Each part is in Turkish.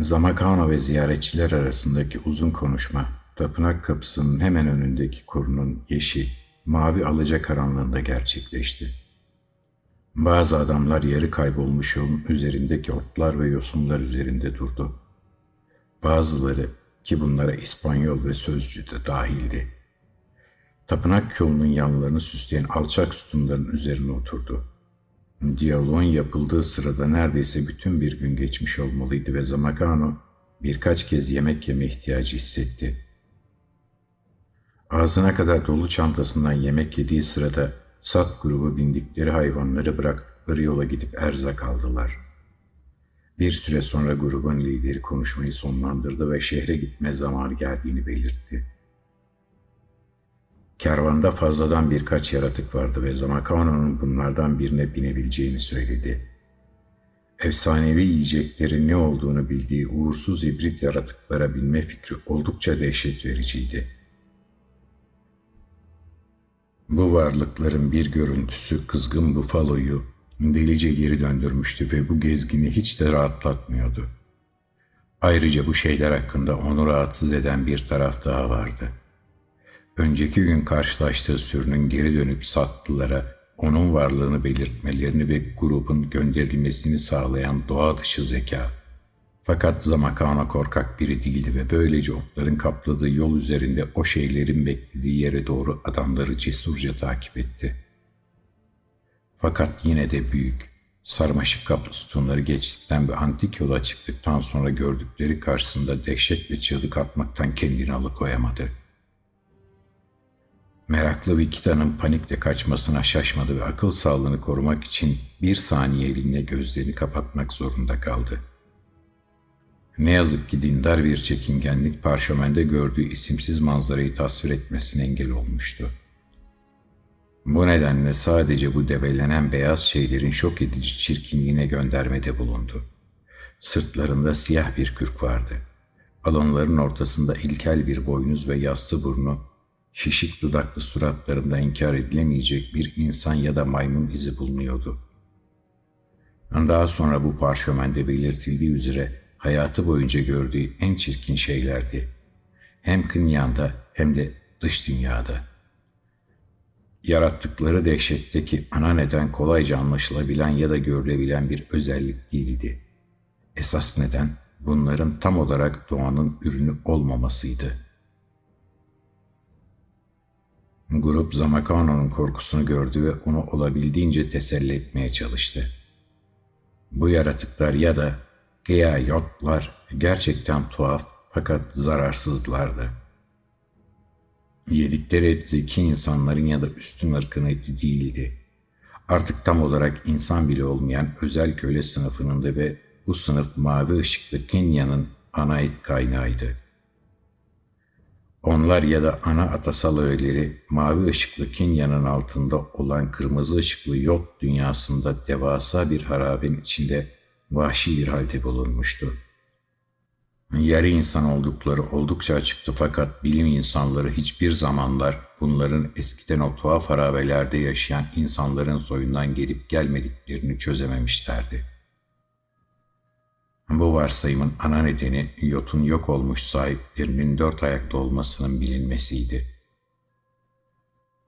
Zamakano ve ziyaretçiler arasındaki uzun konuşma, tapınak kapısının hemen önündeki korunun yeşil, mavi alacakaranlığında gerçekleşti. Bazı adamlar yarı kaybolmuş yolun üzerindeki otlar ve yosunlar üzerinde durdu. Bazıları ki bunlara İspanyol ve sözcü de dahildi. Tapınak yolunun yanlarını süsleyen alçak sütunların üzerine oturdu. Diyaloğun yapıldığı sırada neredeyse bütün bir gün geçmiş olmalıydı ve Zamakano birkaç kez yemek yeme ihtiyacı hissetti. Ağzına kadar dolu çantasından yemek yediği sırada sat grubu bindikleri hayvanları bıraktıkları yola gidip erzak aldılar. Bir süre sonra grubun lideri konuşmayı sonlandırdı ve şehre gitme zamanı geldiğini belirtti. Kervanda fazladan birkaç yaratık vardı ve Zamakano'nun bunlardan birine binebileceğini söyledi. Efsanevi yiyeceklerin ne olduğunu bildiği uğursuz ibrit yaratıklara binme fikri oldukça dehşet vericiydi. Bu varlıkların bir görüntüsü kızgın bufaloyu delice geri döndürmüştü ve bu gezgini hiç de rahatlatmıyordu. Ayrıca bu şeyler hakkında onu rahatsız eden bir taraf daha vardı.'' Önceki gün karşılaştığı sürünün geri dönüp sattılara onun varlığını belirtmelerini ve grubun gönderilmesini sağlayan doğa dışı zeka. Fakat Zamakano korkak biri değildi ve böylece otların kapladığı yol üzerinde o şeylerin beklediği yere doğru adamları cesurca takip etti. Fakat yine de büyük, sarmaşık kaplı sütunları geçtikten ve antik yola çıktıktan sonra gördükleri karşısında dehşet ve çığlık atmaktan kendini alıkoyamadı.'' Meraklı Vikita'nın panikle kaçmasına şaşmadı ve akıl sağlığını korumak için bir saniye eline gözlerini kapatmak zorunda kaldı. Ne yazık ki dindar bir çekingenlik parşömende gördüğü isimsiz manzarayı tasvir etmesine engel olmuştu. Bu nedenle sadece bu debelenen beyaz şeylerin şok edici çirkinliğine göndermede bulundu. Sırtlarında siyah bir kürk vardı. Alınların ortasında ilkel bir boynuz ve yassı burnu şişik dudaklı suratlarında inkar edilemeyecek bir insan ya da maymun izi bulunuyordu. Daha sonra bu parşömende belirtildiği üzere hayatı boyunca gördüğü en çirkin şeylerdi. Hem Kınyan'da hem de dış dünyada. Yarattıkları dehşetteki ana neden kolayca anlaşılabilen ya da görülebilen bir özellik değildi. Esas neden bunların tam olarak doğanın ürünü olmamasıydı.'' Grup Zamakano'nun korkusunu gördü ve onu olabildiğince teselli etmeye çalıştı. Bu yaratıklar ya da Geyayotlar gerçekten tuhaf fakat zararsızlardı. Yedikleri et zeki insanların ya da üstün ırkın eti değildi. Artık tam olarak insan bile olmayan özel köle sınıfınındı ve bu sınıf mavi ışıklı Kenya'nın ana et kaynağıydı.'' Onlar ya da ana atasal öğeleri mavi ışıklı Kenya'nın altında olan kırmızı ışıklı yot dünyasında devasa bir harabenin içinde vahşi bir halde bulunmuştu. Yarı insan oldukları oldukça açıktı fakat bilim insanları hiçbir zamanlar bunların eskiden o tuhaf harabelerde yaşayan insanların soyundan gelip gelmediklerini çözememişlerdi.'' Bu varsayımın ana nedeni yotun yok olmuş sahiplerinin dört ayakta olmasının bilinmesiydi.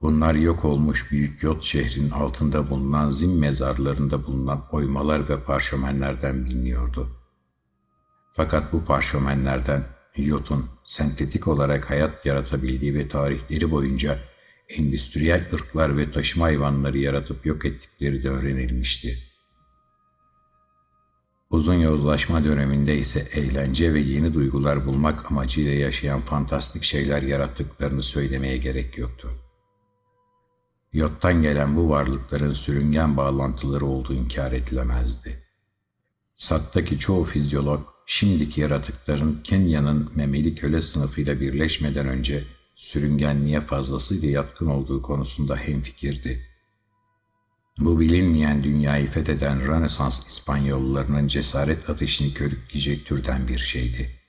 Bunlar yok olmuş büyük yot şehrinin altında bulunan zim mezarlarında bulunan oymalar ve parşömenlerden biliniyordu. Fakat bu parşömenlerden yotun sentetik olarak hayat yaratabildiği ve tarihleri boyunca endüstriyel ırklar ve taşıma hayvanları yaratıp yok ettikleri de öğrenilmişti. Uzun yozlaşma döneminde ise eğlence ve yeni duygular bulmak amacıyla yaşayan fantastik şeyler yarattıklarını söylemeye gerek yoktu. Yottan gelen bu varlıkların sürüngen bağlantıları olduğu inkar edilemezdi. Sattaki çoğu fizyolog, şimdiki yaratıkların Kenya'nın memeli köle sınıfıyla birleşmeden önce sürüngenliğe fazlasıyla yatkın olduğu konusunda hemfikirdi. Bu bilinmeyen dünyayı fetheden Rönesans İspanyollarının cesaret ateşini körükleyecek türden bir şeydi.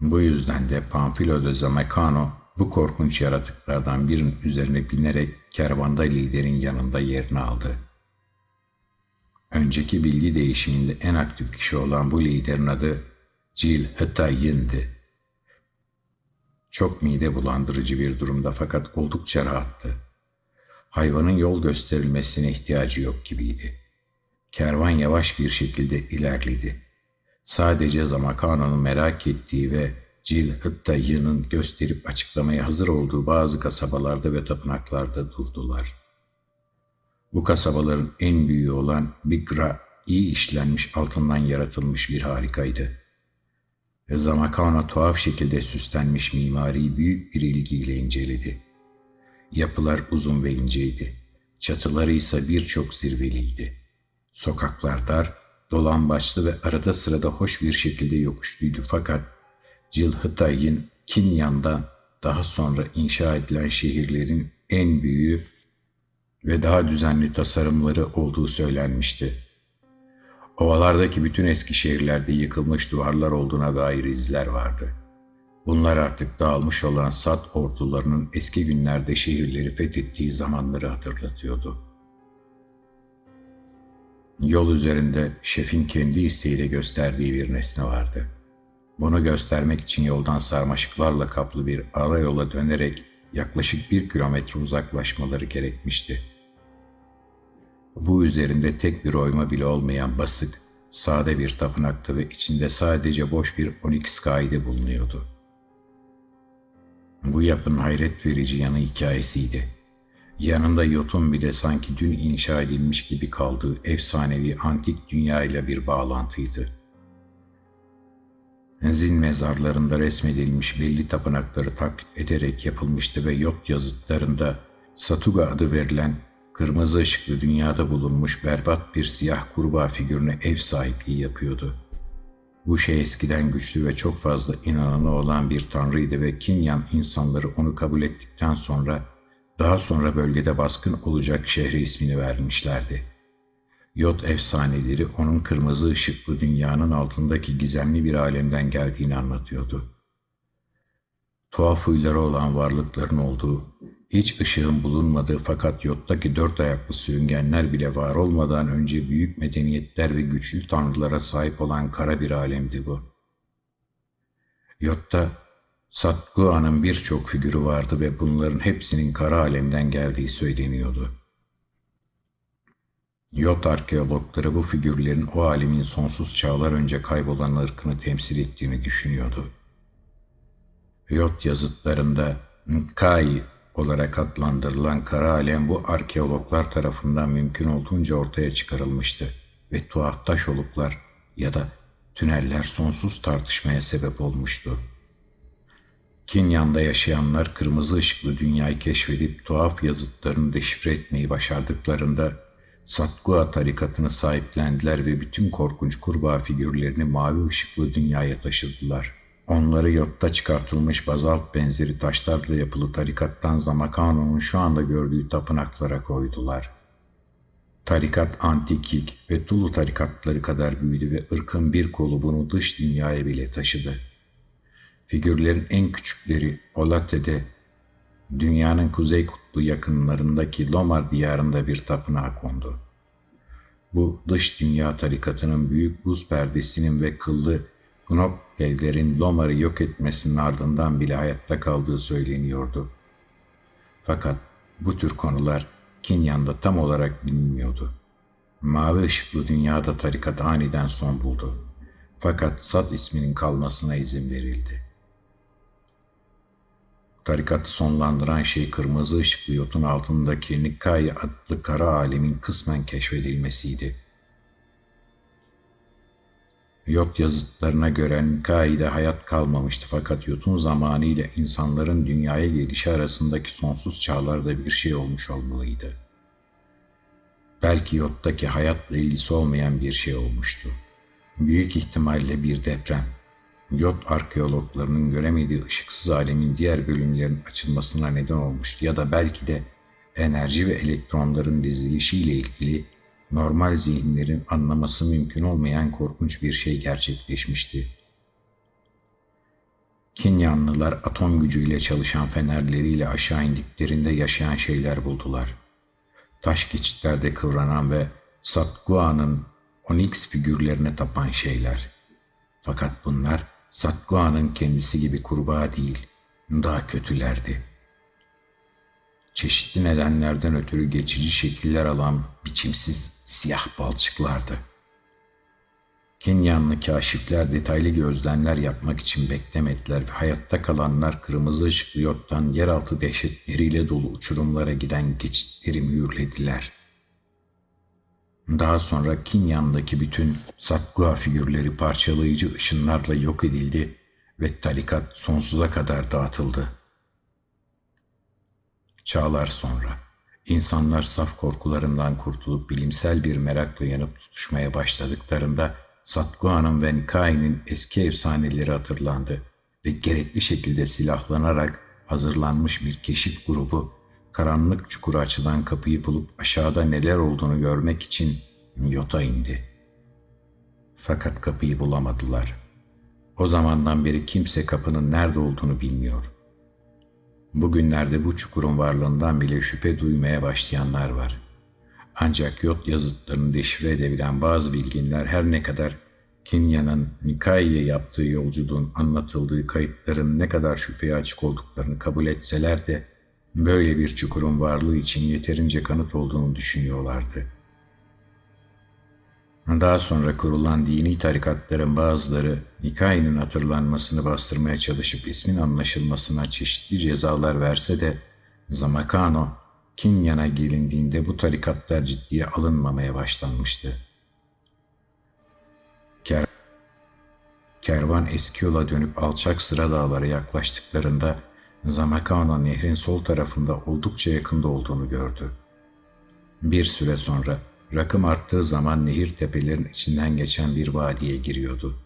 Bu yüzden de Panfilo de Zamecano bu korkunç yaratıklardan birinin üzerine binerek kervanda liderin yanında yerini aldı. Önceki bilgi değişiminde en aktif kişi olan bu liderin adı Jill Hıtayin'di. Çok mide bulandırıcı bir durumda fakat oldukça rahattı. Hayvanın yol gösterilmesine ihtiyacı yok gibiydi. Kervan yavaş bir şekilde ilerledi. Sadece Zamakano'nun merak ettiği ve Jill Hıttayı'nın gösterip açıklamaya hazır olduğu bazı kasabalarda ve tapınaklarda durdular. Bu kasabaların en büyüğü olan Bigra iyi işlenmiş altından yaratılmış bir harikaydı. Ve Zamakano tuhaf şekilde süslenmiş mimariyi büyük bir ilgiyle inceledi. Yapılar uzun ve inceydi. Çatıları ise birçok zirveliydi. Sokaklar dar, dolambaçlı ve arada sırada hoş bir şekilde yokuşluydu fakat Cilhıtay'ın Kinyan'dan daha sonra inşa edilen şehirlerin en büyüğü ve daha düzenli tasarımları olduğu söylenmişti. Ovalardaki bütün eski şehirlerde yıkılmış duvarlar olduğuna dair izler vardı. Bunlar artık dağılmış olan Sat ordularının eski günlerde şehirleri fethettiği zamanları hatırlatıyordu. Yol üzerinde şefin kendi isteğiyle gösterdiği bir nesne vardı. Bunu göstermek için yoldan sarmaşıklarla kaplı bir ara yola dönerek yaklaşık bir kilometre uzaklaşmaları gerekmişti. Bu üzerinde tek bir oyma bile olmayan basık, sade bir tapınaktı ve içinde sadece boş bir onyx kaide bulunuyordu. Bu yapının hayret verici yanı hikayesiydi. Yanında yotun bile sanki dün inşa edilmiş gibi kaldığı efsanevi antik dünya ile bir bağlantıydı. Zin mezarlarında resmedilmiş belli tapınakları taklit ederek yapılmıştı ve yot yazıtlarında Satuga adı verilen kırmızı ışıklı dünyada bulunmuş berbat bir siyah kurbağa figürüne ev sahipliği yapıyordu. Bu şey eskiden güçlü ve çok fazla inananı olan bir tanrıydı ve Kinyan insanları onu kabul ettikten sonra daha sonra bölgede baskın olacak şehre ismini vermişlerdi. Yot efsaneleri onun kırmızı ışıklı dünyanın altındaki gizemli bir alemden geldiğini anlatıyordu. Tuhaf huyları olan varlıkların olduğu, hiç ışığın bulunmadığı fakat yottaki dört ayaklı sürüngenler bile var olmadan önce büyük medeniyetler ve güçlü tanrılara sahip olan kara bir alemdi bu. Yotta Satgua'nın birçok figürü vardı ve bunların hepsinin kara alemden geldiği söyleniyordu. Yot arkeologları bu figürlerin o alemin sonsuz çağlar önce kaybolan ırkını temsil ettiğini düşünüyordu. Yot yazıtlarında Nkai olarak adlandırılan kara alem bu arkeologlar tarafından mümkün olduğunca ortaya çıkarılmıştı ve tuhaf taş oluklar ya da tüneller sonsuz tartışmaya sebep olmuştu. Kinyan'da yaşayanlar kırmızı ışıklı dünyayı keşfedip tuhaf yazıtlarını deşifre etmeyi başardıklarında Satgua tarikatını sahiplendiler ve bütün korkunç kurbağa figürlerini mavi ışıklı dünyaya taşıdılar. Onları yotta çıkartılmış bazalt benzeri taşlarla yapılı tarikattan Zamakano'nun şu anda gördüğü tapınaklara koydular. Tarikat Antikik ve Tulu tarikatları kadar büyüdü ve ırkın bir kolu bunu dış dünyaya bile taşıdı. Figürlerin en küçükleri Olate'de, dünyanın kuzey kutbu yakınlarındaki Lomar diyarında bir tapınağa kondu. Bu dış dünya tarikatının büyük buz perdesinin ve kıllı Gnop devlerin Lomar'ı yok etmesinin ardından bile hayatta kaldığı söyleniyordu. Fakat bu tür konular Kinyan'da tam olarak bilinmiyordu. Mavi ışıklı dünyada tarikat aniden son buldu. Fakat Sat isminin kalmasına izin verildi. Tarikatı sonlandıran şey kırmızı ışıklı yotun altındaki Nikai adlı kara alemin kısmen keşfedilmesiydi. Yot yazıtlarına göre Nikai'de hayat kalmamıştı fakat yotun zamanı ile insanların dünyaya gelişi arasındaki sonsuz çağlarda bir şey olmuş olmalıydı. Belki yottaki hayatla ilgisi olmayan bir şey olmuştu. Büyük ihtimalle bir deprem. Yot arkeologlarının göremediği ışıksız alemin diğer bölümlerin açılmasına neden olmuştu ya da belki de enerji ve elektronların dizilişiyle ilgili normal zihinlerin anlaması mümkün olmayan korkunç bir şey gerçekleşmişti. Kinyanlılar atom gücüyle çalışan fenerleriyle aşağı indiklerinde yaşayan şeyler buldular. Taş geçitlerde kıvranan ve Satgua'nın Onyx figürlerine tapan şeyler. Fakat bunlar Satgua'nın kendisi gibi kurbağa değil, daha kötülerdi. Çeşitli nedenlerden ötürü geçici şekiller alan biçimsiz siyah balçıklardı. Kenyanlı kaşifler detaylı gözlemler yapmak için beklemediler ve hayatta kalanlar kırmızı ışıklı yottan yeraltı dehşetleriyle dolu uçurumlara giden geçitleri mühürlediler. Daha sonra Kinyan'daki bütün Satgua figürleri parçalayıcı ışınlarla yok edildi ve tarikat sonsuza kadar dağıtıldı. Çağlar sonra insanlar saf korkularından kurtulup bilimsel bir merakla yanıp tutuşmaya başladıklarında Satgua'nın ve Nkai'nin eski efsaneleri hatırlandı ve gerekli şekilde silahlanarak hazırlanmış bir keşif grubu karanlık çukura açılan kapıyı bulup aşağıda neler olduğunu görmek için yota indi. Fakat kapıyı bulamadılar. O zamandan beri kimse kapının nerede olduğunu bilmiyor. Bugünlerde bu çukurun varlığından bile şüphe duymaya başlayanlar var. Ancak yot yazıtlarını deşifre edebilen bazı bilginler her ne kadar Kinya'nın Nikai'ye yaptığı yolculuğun anlatıldığı kayıtların ne kadar şüpheye açık olduklarını kabul etseler de böyle bir çukurun varlığı için yeterince kanıt olduğunu düşünüyorlardı. Daha sonra kurulan dini tarikatların bazıları Nikai'nin hatırlanmasını bastırmaya çalışıp ismin anlaşılmasına çeşitli cezalar verse de Zamakano, Kinyan'a gelindiğinde bu tarikatlar ciddiye alınmamaya başlanmıştı. Ker Kervan eski yola dönüp alçak sıra dağlara yaklaştıklarında Zamakano nehrin sol tarafında oldukça yakında olduğunu gördü. Bir süre sonra rakım arttığı zaman nehir tepelerin içinden geçen bir vadiye giriyordu.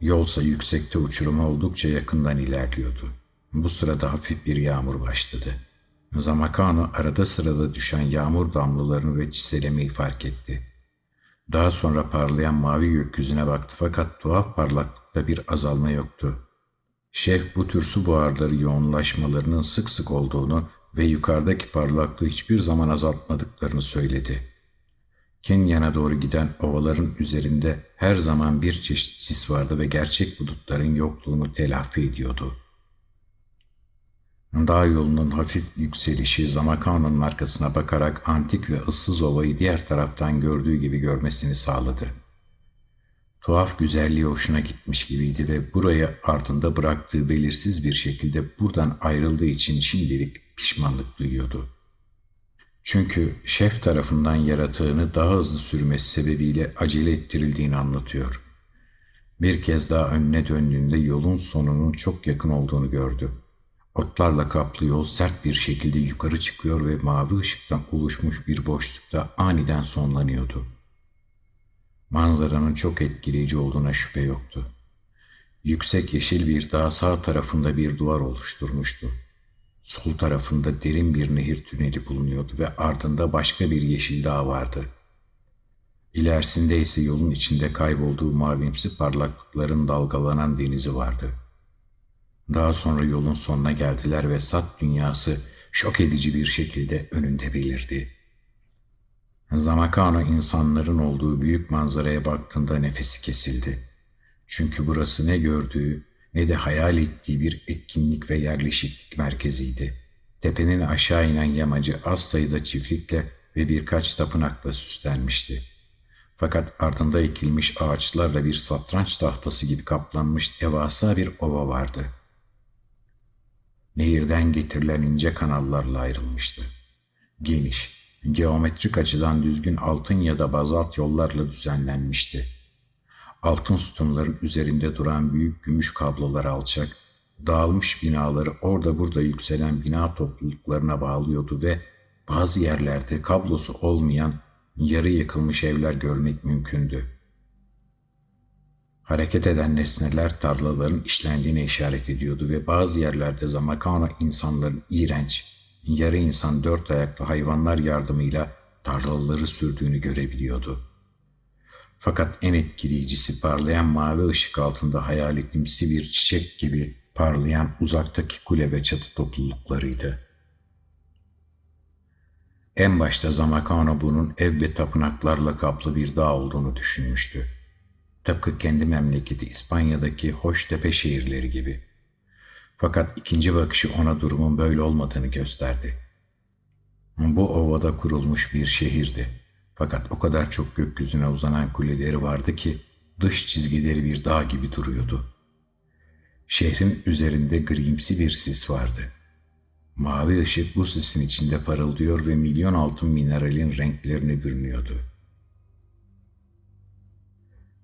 Yolsa yüksekte uçuruma oldukça yakından ilerliyordu. Bu sırada hafif bir yağmur başladı. Zamakano arada sırada düşen yağmur damlalarını ve çiselemeyi fark etti. Daha sonra parlayan mavi gökyüzüne baktı fakat tuhaf parlaklıkta bir azalma yoktu. Şef bu tür su buharları yoğunlaşmalarının sık sık olduğunu ve yukarıdaki parlaklığı hiçbir zaman azaltmadıklarını söyledi. Kenyan'a doğru giden ovaların üzerinde her zaman bir çeşit sis vardı ve gerçek bulutların yokluğunu telafi ediyordu. Dağ yolunun hafif yükselişi Zamakana'nın arkasına bakarak antik ve ıssız ovayı diğer taraftan gördüğü gibi görmesini sağladı. Tuhaf güzelliği hoşuna gitmiş gibiydi ve buraya ardında bıraktığı belirsiz bir şekilde buradan ayrıldığı için şimdilik pişmanlık duyuyordu. Çünkü şef tarafından yaratığını daha hızlı sürmesi sebebiyle acele ettirildiğini anlatıyor. Bir kez daha önüne döndüğünde yolun sonunun çok yakın olduğunu gördü. Otlarla kaplı yol sert bir şekilde yukarı çıkıyor ve mavi ışıktan oluşmuş bir boşlukta aniden sonlanıyordu. Manzaranın çok etkileyici olduğuna şüphe yoktu. Yüksek yeşil bir dağ sağ tarafında bir duvar oluşturmuştu. Sol tarafında derin bir nehir tüneli bulunuyordu ve ardında başka bir yeşil dağ vardı. İlerisinde ise yolun içinde kaybolduğu mavimsi parlaklıkların dalgalanan denizi vardı. Daha sonra yolun sonuna geldiler ve sat dünyası şok edici bir şekilde önünde belirdi. Zamakano insanların olduğu büyük manzaraya baktığında nefesi kesildi. Çünkü burası ne gördüğü ne de hayal ettiği bir etkinlik ve yerleşiklik merkeziydi. Tepenin aşağı inen yamacı az sayıda çiftlikle ve birkaç tapınakla süslenmişti. Fakat ardında ekilmiş ağaçlarla bir satranç tahtası gibi kaplanmış devasa bir ova vardı. Nehirden getirilen ince kanallarla ayrılmıştı. Geniş, geometrik açıdan düzgün altın ya da bazalt yollarla düzenlenmişti. Altın sütunların üzerinde duran büyük gümüş kablolar alçak, dağılmış binaları orada burada yükselen bina topluluklarına bağlıyordu ve bazı yerlerde kablosu olmayan yarı yıkılmış evler görmek mümkündü. Hareket eden nesneler tarlaların işlendiğine işaret ediyordu ve bazı yerlerde zamakana insanların iğrenç, yarı insan dört ayaklı hayvanlar yardımıyla tarlaları sürdüğünü görebiliyordu. Fakat en etkileyicisi parlayan mavi ışık altında hayaletimsi bir çiçek gibi parlayan uzaktaki kule ve çatı topluluklarıydı. En başta Zamakano bunun ev ve tapınaklarla kaplı bir dağ olduğunu düşünmüştü. Tıpkı kendi memleketi İspanya'daki Hoştepe şehirleri gibi. Fakat ikinci bakışı ona durumun böyle olmadığını gösterdi. Bu ovada kurulmuş bir şehirdi. Fakat o kadar çok gökyüzüne uzanan kuleleri vardı ki dış çizgileri bir dağ gibi duruyordu. Şehrin üzerinde grimsi bir sis vardı. Mavi ışık bu sisin içinde parıldıyor ve milyon altın mineralin renklerini bürünüyordu.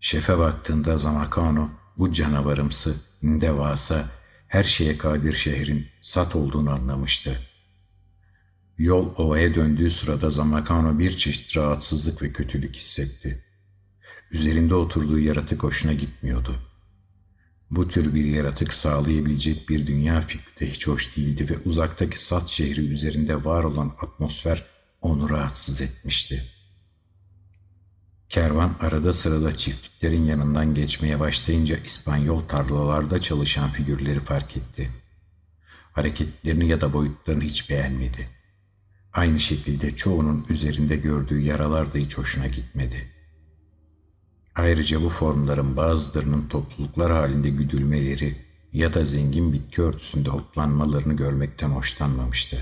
Şefe baktığında Zamakano bu canavarımsı, devasa, her şeye kadir şehrin Sat olduğunu anlamıştı. Yol ovaya döndüğü sırada Zamakano bir çeşit rahatsızlık ve kötülük hissetti. Üzerinde oturduğu yaratık hoşuna gitmiyordu. Bu tür bir yaratık sağlayabilecek bir dünya fikri de hiç hoş değildi ve uzaktaki Sat şehri üzerinde var olan atmosfer onu rahatsız etmişti. Kervan arada sırada çiftliklerin yanından geçmeye başlayınca İspanyol tarlalarda çalışan figürleri fark etti. Hareketlerini ya da boyutlarını hiç beğenmedi. Aynı şekilde çoğunun üzerinde gördüğü yaralar da hiç hoşuna gitmedi. Ayrıca bu formların bazılarının topluluklar halinde güdülmeleri ya da zengin bitki örtüsünde otlanmalarını görmekten hoşlanmamıştı.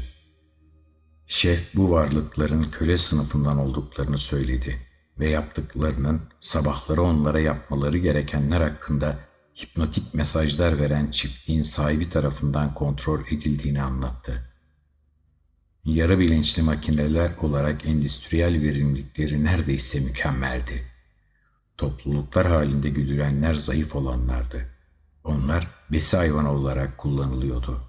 Şef bu varlıkların köle sınıfından olduklarını söyledi ve yaptıklarının sabahları onlara yapmaları gerekenler hakkında hipnotik mesajlar veren çiftliğin sahibi tarafından kontrol edildiğini anlattı. Yarı bilinçli makineler olarak endüstriyel verimlilikleri neredeyse mükemmeldi. Topluluklar halinde güdülenler zayıf olanlardı. Onlar besi hayvanı olarak kullanılıyordu.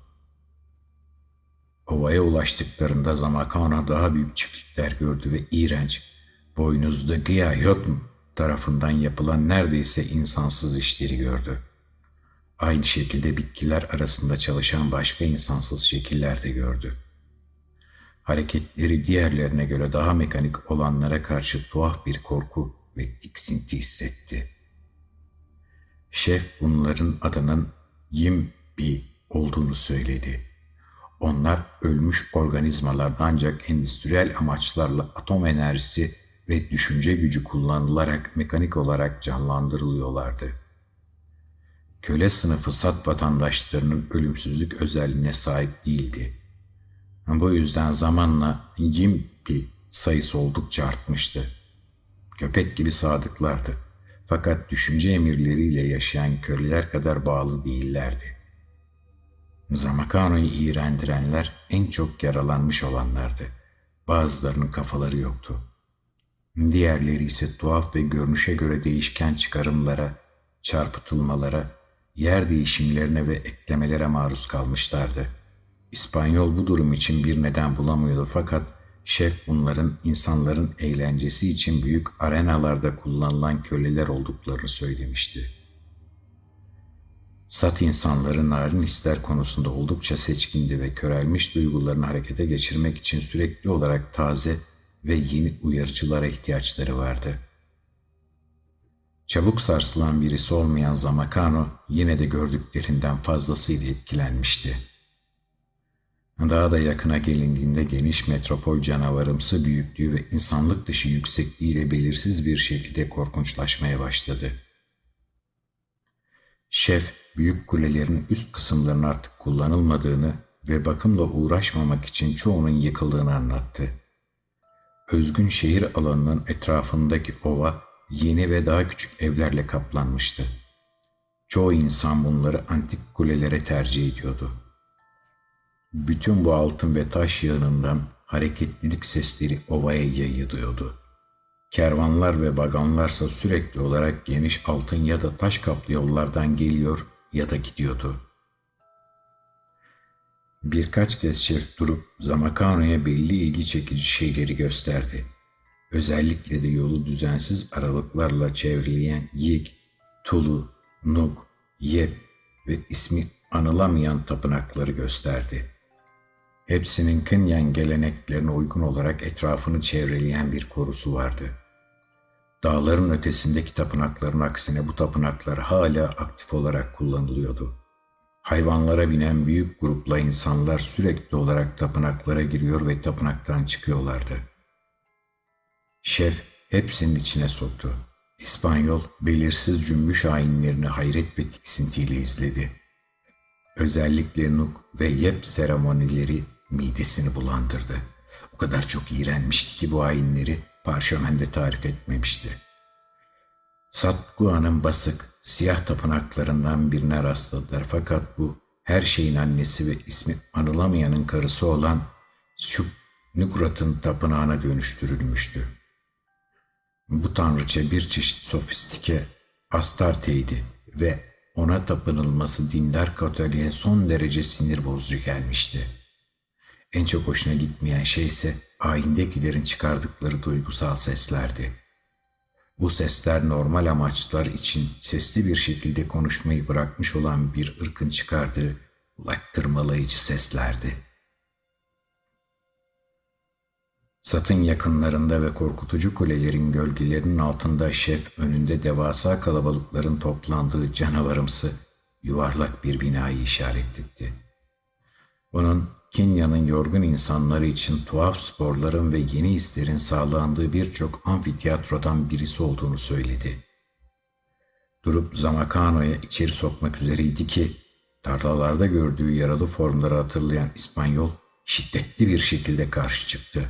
Ovaya ulaştıklarında Zamakana daha büyük çiftlikler gördü ve iğrenç, boynuzlu Giyayotm tarafından yapılan neredeyse insansız işleri gördü. Aynı şekilde bitkiler arasında çalışan başka insansız şekiller de gördü. Hareketleri diğerlerine göre daha mekanik olanlara karşı tuhaf bir korku ve tiksinti hissetti. Şef bunların adının Yimbi olduğunu söyledi. Onlar ölmüş organizmalarda ancak endüstriyel amaçlarla atom enerjisi ve düşünce gücü kullanılarak mekanik olarak canlandırılıyorlardı. Köle sınıfı sat vatandaşlarının ölümsüzlük özelliğine sahip değildi. Bu yüzden zamanla Yimbi sayısı oldukça artmıştı. Köpek gibi sadıklardı. Fakat düşünce emirleriyle yaşayan köleler kadar bağlı değillerdi. Zamakano'yu iğrendirenler en çok yaralanmış olanlardı. Bazılarının kafaları yoktu. Diğerleri ise tuhaf ve görünüşe göre değişken çıkarımlara, çarpıtılmalara, yer değişimlerine ve eklemelere maruz kalmışlardı. İspanyol bu durum için bir neden bulamıyordu fakat Şef bunların insanların eğlencesi için büyük arenalarda kullanılan köleler olduklarını söylemişti. Sat insanları narin hisler konusunda oldukça seçkindi ve körelmiş duygularını harekete geçirmek için sürekli olarak taze ve yeni uyarıcılara ihtiyaçları vardı. Çabuk sarsılan birisi olmayan Zamakano yine de gördüklerinden fazlasıyla etkilenmişti.'' Daha da yakına gelindiğinde geniş metropol canavarımsı büyüklüğü ve insanlık dışı yüksekliğiyle belirsiz bir şekilde korkunçlaşmaya başladı. Şef, büyük kulelerin üst kısımlarının artık kullanılmadığını ve bakımla uğraşmamak için çoğunun yıkıldığını anlattı. Özgün şehir alanının etrafındaki ova yeni ve daha küçük evlerle kaplanmıştı. Çoğu insan bunları antik kulelere tercih ediyordu.'' Bütün bu altın ve taş yığınından hareketlilik sesleri ovaya yayılıyordu. Kervanlar ve vagonlarsa sürekli olarak geniş altın ya da taş kaplı yollardan geliyor ya da gidiyordu. Birkaç kez şef durup Zamakano'ya belli ilgi çekici şeyleri gösterdi. Özellikle de yolu düzensiz aralıklarla çevreleyen Yik, Tulu, Nuk, Yep ve ismi anılamayan tapınakları gösterdi.'' Hepsinin Kınyan geleneklerine uygun olarak etrafını çevreleyen bir korusu vardı. Dağların ötesindeki tapınakların aksine bu tapınaklar hala aktif olarak kullanılıyordu. Hayvanlara binen büyük grupla insanlar sürekli olarak tapınaklara giriyor ve tapınaktan çıkıyorlardı. Şef hepsinin içine soktu. İspanyol belirsiz cümbüş ayinlerini hayret ve tiksintiyle izledi. Özellikle nuk ve yep seremonileri midesini bulandırdı. O kadar çok iğrenmişti ki bu ayinleri parşömende tarif etmemişti. Satgua'nın basık, siyah tapınaklarından birine rastladılar fakat bu her şeyin annesi ve ismi anılamayanın karısı olan Şuk Nukrat'ın tapınağına dönüştürülmüştü. Bu tanrıça bir çeşit sofistike Astarte'ydi ve ona tapınılması dindar Katolik'e son derece sinir bozucu gelmişti. En çok hoşuna gitmeyen şey ise ayindekilerin çıkardıkları duygusal seslerdi. Bu sesler normal amaçlar için sesli bir şekilde konuşmayı bırakmış olan bir ırkın çıkardığı kulak tırmalayıcı seslerdi. Satın yakınlarında ve korkutucu kulelerin gölgelerinin altında şef önünde devasa kalabalıkların toplandığı canavarımsı yuvarlak bir binayı işaret etti. Bunun Kenya'nın yorgun insanları için tuhaf sporların ve yeni hislerin sağlandığı birçok amfiteyatrodan birisi olduğunu söyledi. Durup Zamakano'ya içeri sokmak üzereydi ki tarlalarda gördüğü yaralı formları hatırlayan İspanyol şiddetli bir şekilde karşı çıktı.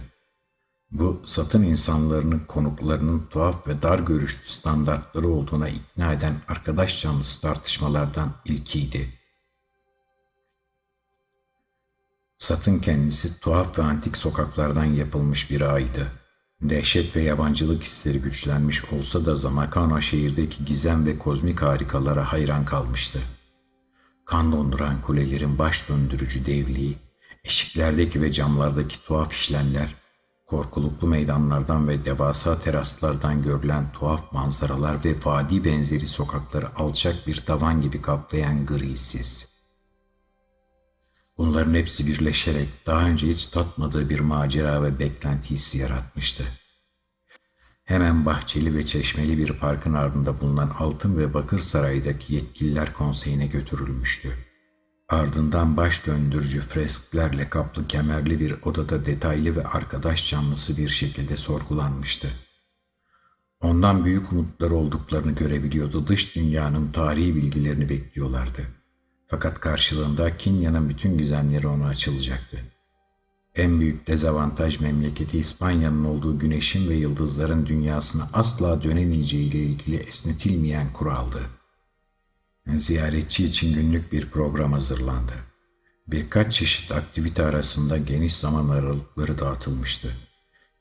Bu satın insanlarının konuklarının tuhaf ve dar görüşlü standartları olduğuna ikna eden arkadaş canlısı tartışmalardan ilkiydi. Satın kendisi tuhaf ve antik sokaklardan yapılmış bir ağydı. Dehşet ve yabancılık hisleri güçlenmiş olsa da Zamakano şehirdeki gizem ve kozmik harikalara hayran kalmıştı. Kan donduran kulelerin baş döndürücü devliği, eşiklerdeki ve camlardaki tuhaf işlemler, korkuluklu meydanlardan ve devasa teraslardan görülen tuhaf manzaralar ve vadi benzeri sokakları alçak bir tavan gibi kaplayan gri sis. Bunların hepsi birleşerek daha önce hiç tatmadığı bir macera ve beklenti hissi yaratmıştı. Hemen bahçeli ve çeşmeli bir parkın ardında bulunan Altın ve Bakır Sarayı'daki yetkililer konseyine götürülmüştü. Ardından baş döndürücü fresklerle kaplı kemerli bir odada detaylı ve arkadaş canlısı bir şekilde sorgulanmıştı. Ondan büyük umutlar olduklarını görebiliyordu. Dış dünyanın tarihi bilgilerini bekliyorlardı. Fakat karşılığında Kinya'nın bütün gizemleri ona açılacaktı. En büyük dezavantaj memleketi İspanya'nın olduğu güneşin ve yıldızların dünyasına asla dönemeyeceği ile ilgili esnetilmeyen kuraldı. Ziyaretçi için günlük bir program hazırlandı. Birkaç çeşit aktivite arasında geniş zaman aralıkları dağıtılmıştı.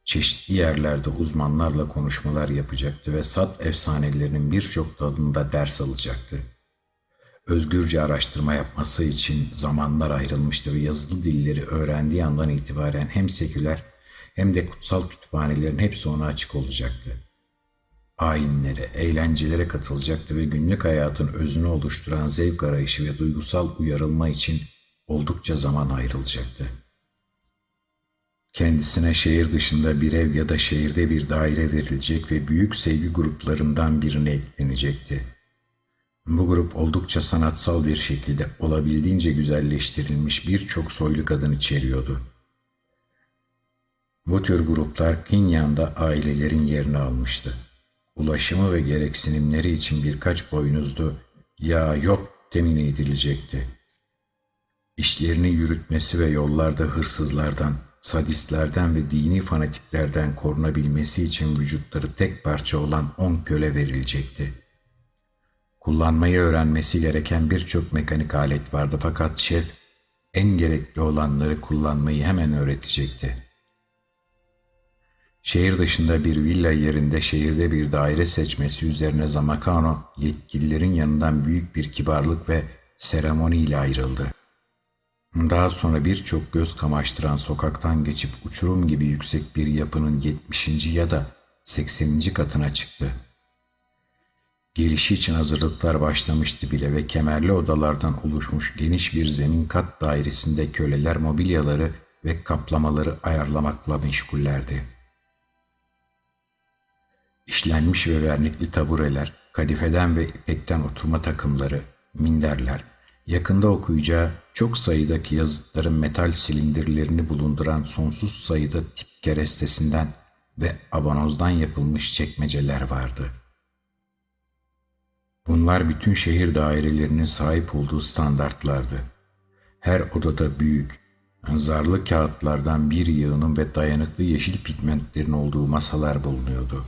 Çeşitli yerlerde uzmanlarla konuşmalar yapacaktı ve sat efsanelerinin birçok dalında ders alacaktı. Özgürce araştırma yapması için zamanlar ayrılmıştı ve yazılı dilleri öğrendiği andan itibaren hem seküler hem de kutsal kütüphanelerin hepsi ona açık olacaktı ayinlere, eğlencelere katılacaktı ve günlük hayatın özünü oluşturan zevk arayışı ve duygusal uyarılma için oldukça zaman ayrılacaktı. Kendisine şehir dışında bir ev ya da şehirde bir daire verilecek ve büyük sevgi gruplarından birine eklenecekti. Bu grup oldukça sanatsal bir şekilde olabildiğince güzelleştirilmiş birçok soylu kadın içeriyordu. Bu tür gruplar Kinyan'da ailelerin yerini almıştı ulaşımı ve gereksinimleri için birkaç boynuzlu ya yok temin edilecekti. İşlerini yürütmesi ve yollarda hırsızlardan, sadistlerden ve dini fanatiklerden korunabilmesi için vücutları tek parça olan on köle verilecekti. Kullanmayı öğrenmesi gereken birçok mekanik alet vardı fakat şef en gerekli olanları kullanmayı hemen öğretecekti. Şehir dışında bir villa yerinde şehirde bir daire seçmesi üzerine Zamakano yetkililerin yanından büyük bir kibarlık ve seremoni ile ayrıldı. Daha sonra birçok göz kamaştıran sokaktan geçip uçurum gibi yüksek bir yapının 70. ya da 80. katına çıktı. Gelişi için hazırlıklar başlamıştı bile ve kemerli odalardan oluşmuş geniş bir zemin kat dairesinde köleler mobilyaları ve kaplamaları ayarlamakla meşgullerdi. İşlenmiş ve vernikli tabureler, kadifeden ve ipekten oturma takımları, minderler, yakında okuyacağı çok sayıdaki yazıtların metal silindirlerini bulunduran sonsuz sayıda tip kerestesinden ve abanozdan yapılmış çekmeceler vardı. Bunlar bütün şehir dairelerinin sahip olduğu standartlardı. Her odada büyük, zarlı kağıtlardan bir yığının ve dayanıklı yeşil pigmentlerin olduğu masalar bulunuyordu.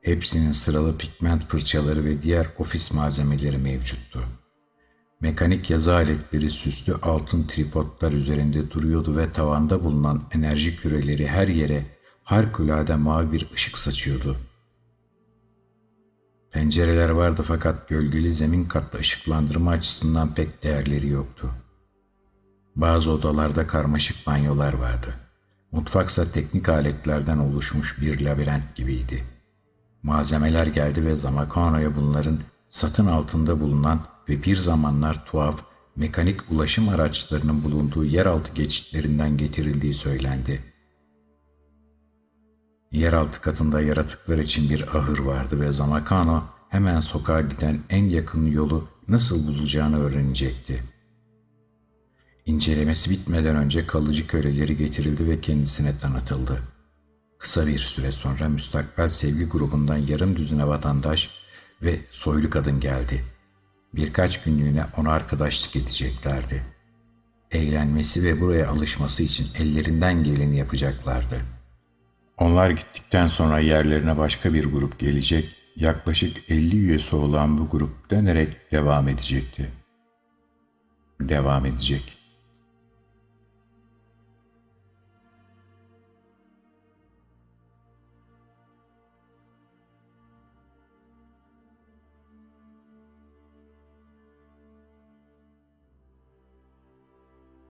Hepsinin sıralı pigment fırçaları ve diğer ofis malzemeleri mevcuttu. Mekanik yazı aletleri süslü altın tripodlar üzerinde duruyordu ve tavanda bulunan enerji küreleri her yere harikulade mavi bir ışık saçıyordu. Pencereler vardı fakat gölgeli zemin katta ışıklandırma açısından pek değerleri yoktu. Bazı odalarda karmaşık banyolar vardı. Mutfaksa teknik aletlerden oluşmuş bir labirent gibiydi. Malzemeler geldi ve Zamakano'ya bunların satın altında bulunan ve bir zamanlar tuhaf mekanik ulaşım araçlarının bulunduğu yeraltı geçitlerinden getirildiği söylendi. Yeraltı katında yaratıklar için bir ahır vardı ve Zamakano hemen sokağa giden en yakın yolu nasıl bulacağını öğrenecekti. İncelemesi bitmeden önce kalıcı köleleri getirildi ve kendisine tanıtıldı. Kısa bir süre sonra müstakbel sevgi grubundan yarım düzine vatandaş ve soylu kadın geldi. Birkaç günlüğüne ona arkadaşlık edeceklerdi. Eğlenmesi ve buraya alışması için ellerinden geleni yapacaklardı. Onlar gittikten sonra yerlerine başka bir grup gelecek, yaklaşık 50 üyesi olan bu grup dönerek devam edecekti. Devam edecek.